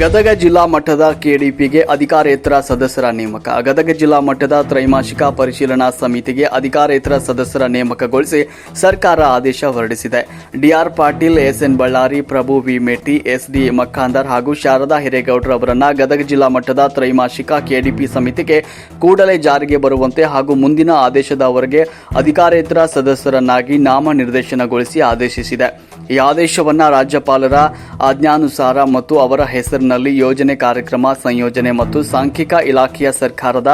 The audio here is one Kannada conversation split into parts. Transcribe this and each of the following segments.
ಗದಗ ಜಿಲ್ಲಾ ಮಟ್ಟದ ಕೆಡಿಪಿಗೆ ಅಧಿಕಾರೇತರ ಸದಸ್ಯರ ನೇಮಕ. ಗದಗ ಜಿಲ್ಲಾ ಮಟ್ಟದ ತ್ರೈಮಾಸಿಕ ಪರಿಶೀಲನಾ ಸಮಿತಿಗೆ ಅಧಿಕಾರೇತರ ಸದಸ್ಯರ ನೇಮಕಗೊಳಿಸಿ ಸರ್ಕಾರ ಆದೇಶ ಹೊರಡಿಸಿದೆ. DR Patil, SN Ballari, Prabhu V. Metti SD Makkandar ಹಾಗೂ ಶಾರದಾ ಹಿರೇಗೌಡ್ರ ಅವರನ್ನು ಗದಗ ಜಿಲ್ಲಾ ಮಟ್ಟದ ತ್ರೈಮಾಸಿಕ ಕೆಡಿಪಿ ಸಮಿತಿಗೆ ಕೂಡಲೇ ಜಾರಿಗೆ ಬರುವಂತೆ ಹಾಗೂ ಮುಂದಿನ ಆದೇಶದವರೆಗೆ ಅಧಿಕಾರೇತರ ಸದಸ್ಯರನ್ನಾಗಿ ನಾಮನಿರ್ದೇಶನಗೊಳಿಸಿ ಆದೇಶಿಸಿದೆ. ಈ ಆದೇಶವನ್ನು ರಾಜ್ಯಪಾಲರ ಆಜ್ಞಾನುಸಾರ ಮತ್ತು ಅವರ ಹೆಸರಿನಲ್ಲಿ ಯೋಜನೆ ಕಾರ್ಯಕ್ರಮ, ಸಂಯೋಜನೆ ಮತ್ತು ಸಾಂಖ್ಯಿಕ ಇಲಾಖೆಯ ಸರ್ಕಾರದ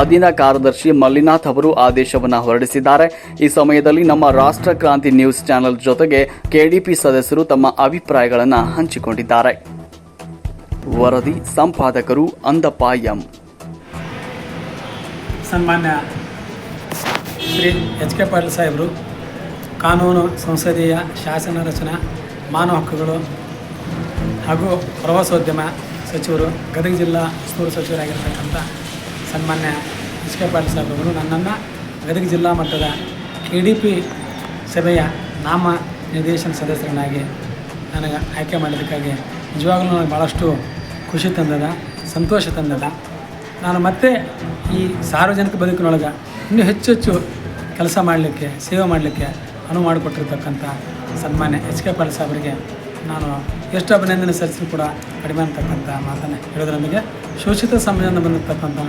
ಅಧೀನ ಕಾರ್ಯದರ್ಶಿ ಮಲ್ಲಿನಾಥ್ ಅವರು ಆದೇಶವನ್ನು ಹೊರಡಿಸಿದ್ದಾರೆ. ಈ ಸಮಯದಲ್ಲಿ ನಮ್ಮ ರಾಷ್ಟ್ರ ಕ್ರಾಂತಿ ನ್ಯೂಸ್ ಚಾನೆಲ್ ಜೊತೆಗೆ ಕೆಡಿಪಿ ಸದಸ್ಯರು ತಮ್ಮ ಅಭಿಪ್ರಾಯಗಳನ್ನು ಹಂಚಿಕೊಂಡಿದ್ದಾರೆ. ವರದಿ ಸಂಪಾದಕರು ಅಂದಪ್ಪ ಎಂ ಸನ್ಮಾನ್ಯ ಶ್ರೀ ಎಚ್ ಕೆ ಪಾಟೀಲ್ ಸಾಹೇಬರು, ಕಾನೂನು ಸಂಸದೀಯ ಶಾಸನ ರಚನಾ, ಮಾನವ ಹಕ್ಕುಗಳು ಹಾಗೂ ಪ್ರವಾಸೋದ್ಯಮ ಸಚಿವರು, ಗದಗ ಜಿಲ್ಲಾ ಉಸ್ತುವಾರಿ ಸಚಿವರಾಗಿರ್ತಕ್ಕಂಥ ಸನ್ಮಾನ್ಯ ಎಚ್ ಕೆ ಪಾಟೀಲ್ ಸಾಹೇಬರು ನನ್ನನ್ನು ಗದಗ ಜಿಲ್ಲಾ ಮಟ್ಟದ ಕೆ ಡಿ ಪಿ ಸಭೆಯ ನಾಮ ನಿರ್ದೇಶನ ಸದಸ್ಯರನ್ನಾಗಿ ನನಗೆ ಆಯ್ಕೆ ಮಾಡಿದ್ದಕ್ಕಾಗಿ ನಿಜವಾಗಲೂ ನನಗೆ ಭಾಳಷ್ಟು ಖುಷಿ ತಂದದ, ಸಂತೋಷ ತಂದದ. ನಾನು ಮತ್ತೆ ಈ ಸಾರ್ವಜನಿಕ ಬದುಕಿನೊಳಗೆ ಇನ್ನೂ ಹೆಚ್ಚು ಹೆಚ್ಚು ಕೆಲಸ ಮಾಡಲಿಕ್ಕೆ, ಸೇವೆ ಮಾಡಲಿಕ್ಕೆ ಅನುವು ಮಾಡಿಕೊಟ್ಟಿರ್ತಕ್ಕಂಥ ಸನ್ಮಾನ್ಯ ಎಚ್ ಕೆ ಪಾಲ್ ಸಾಹೇಬರಿಗೆ ನಾನು ಎಷ್ಟು ಅಭಿನಂದನೆ ಸಲ್ಲಿಸಿದ್ರು ಕೂಡ ಕಡಿಮೆ ಅಂತಕ್ಕಂಥ ಮಾತನ್ನು ಹೇಳಿದ್ರೆ ನಮಗೆ ಶೋಷಿತ ಸಮಯದಿಂದ ಬಂದಿರತಕ್ಕಂಥ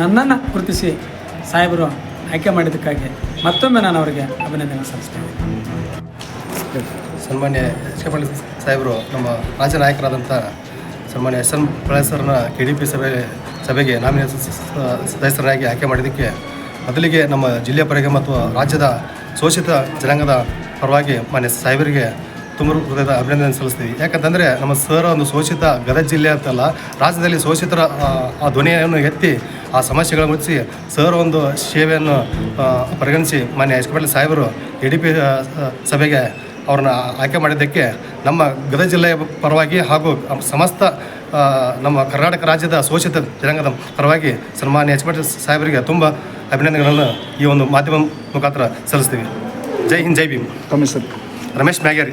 ನನ್ನನ್ನು ಗುರುತಿಸಿ ಸಾಹೇಬರು ಆಯ್ಕೆ ಮಾಡಿದ್ದಕ್ಕಾಗಿ ಮತ್ತೊಮ್ಮೆ ನಾನು ಅವರಿಗೆ ಅಭಿನಂದನೆ ಸಲ್ಲಿಸ್ತೇನೆ. ಸನ್ಮಾನ್ಯ ಎಚ್ ಸಾಹೇಬರು, ನಮ್ಮ ರಾಜ್ಯ ನಾಯಕರಾದಂಥ ಸನ್ಮಾನ್ಯ ಎಸ್ ಎನ್ ಪ್ರಳಯಸರನ್ನ ಕೆ ಡಿ ಪಿ ಸಭೆ, ಸಭೆಗೆ ನಾಮಿನೇ ಸದಸ್ಯರಾಗಿ ಆಯ್ಕೆ ಮಾಡಿದ್ದಕ್ಕೆ ಮೊದಲಿಗೆ ನಮ್ಮ ಜಿಲ್ಲೆಯ ಪರಿಗೆ ಮತ್ತು ರಾಜ್ಯದ ಶೋಷಿತ ಜನಾಂಗದ ಪರವಾಗಿ ಮಾನ್ಯ ಸಾಹೇಬರಿಗೆ ತುಂಬ ಹೃದಯದ ಅಭಿನಂದನೆ ಸಲ್ಲಿಸ್ತೀವಿ. ಯಾಕಂತಂದರೆ ನಮ್ಮ ಸರ್ ಒಂದು ಶೋಷಿತ ಗದಗ ಜಿಲ್ಲೆ ಅಂತಲ್ಲ ರಾಜ್ಯದಲ್ಲಿ ಶೋಷಿತರ ಆ, ಧ್ವನಿಯನ್ನು ಎತ್ತಿ ಆ ಸಮಸ್ಯೆಗಳ ಮುಚ್ಚಿ ಸರ್ ಒಂದು ಸೇವೆಯನ್ನು ಪರಿಗಣಿಸಿ ಮಾನ್ಯ ಕೆ ಪಾಟೀಲ್ ಸಾಹೇಬರು ಎ ಡಿ ಪಿ ಸಭೆಗೆ ಅವ್ರನ್ನ ಆಯ್ಕೆ ಮಾಡಿದ್ದಕ್ಕೆ ನಮ್ಮ ಗದಗ ಜಿಲ್ಲೆಯ ಪರವಾಗಿ ಹಾಗೂ ಸಮಸ್ತ ನಮ್ಮ ಕರ್ನಾಟಕ ರಾಜ್ಯದ ಶೋಷಿತ ಜನಾಂಗದ ಪರವಾಗಿ ಸನ್ಮಾನ್ಯ ಎಚ್ ಪಾಟೀಲ್ ಸಾಹೇಬರಿಗೆ ತುಂಬ ಅಭಿನಂದನೆಗಳನ್ನು ಈ ಒಂದು ಮಾಧ್ಯಮ ಮುಖಾಂತರ ಸಲ್ಲಿಸ್ತೀವಿ. ಜೈ ಹಿಂದ್ ಜೈ ಭೀಮ್. ತಮ್ಮ రమేష్ మ్యాగర్.